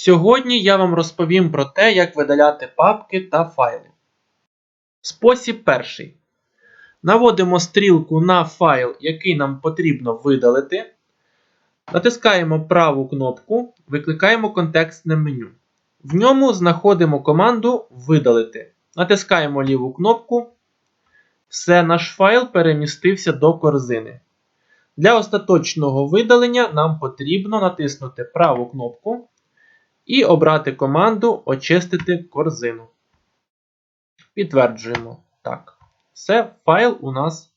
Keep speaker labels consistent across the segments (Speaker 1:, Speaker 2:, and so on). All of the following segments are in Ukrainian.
Speaker 1: Сьогодні я вам розповім про те, як видаляти папки та файли. Спосіб перший. Наводимо стрілку на файл, який нам потрібно видалити. Натискаємо праву кнопку, викликаємо контекстне меню. В ньому знаходимо команду Видалити. Натискаємо ліву кнопку. Все, наш файл перемістився до корзини. Для остаточного видалення нам потрібно натиснути праву кнопку і обрати команду Очистити корзину. Підтверджуємо. Так. Все, файл у нас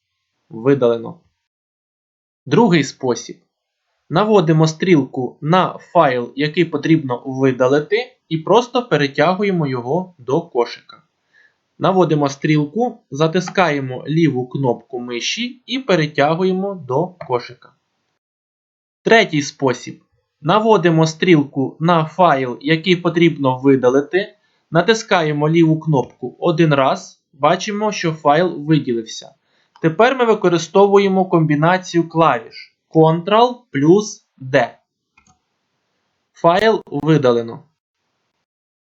Speaker 1: видалено. Другий спосіб. Наводимо стрілку на файл, який потрібно видалити, і просто перетягуємо його до кошика. Наводимо стрілку, затискаємо ліву кнопку миші і перетягуємо до кошика. Третій спосіб. Наводимо стрілку на файл, який потрібно видалити. Натискаємо ліву кнопку один раз. Бачимо, що файл виділився. Тепер ми використовуємо комбінацію клавіш Ctrl плюс D. Файл видалено.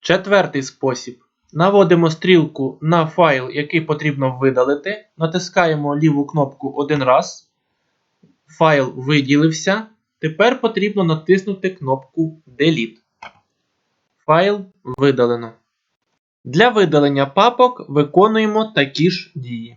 Speaker 1: Четвертий спосіб. Наводимо стрілку на файл, який потрібно видалити. Натискаємо ліву кнопку один раз. Файл виділився. Тепер потрібно натиснути кнопку Delete. Файл видалено. Для видалення папок виконуємо такі ж дії.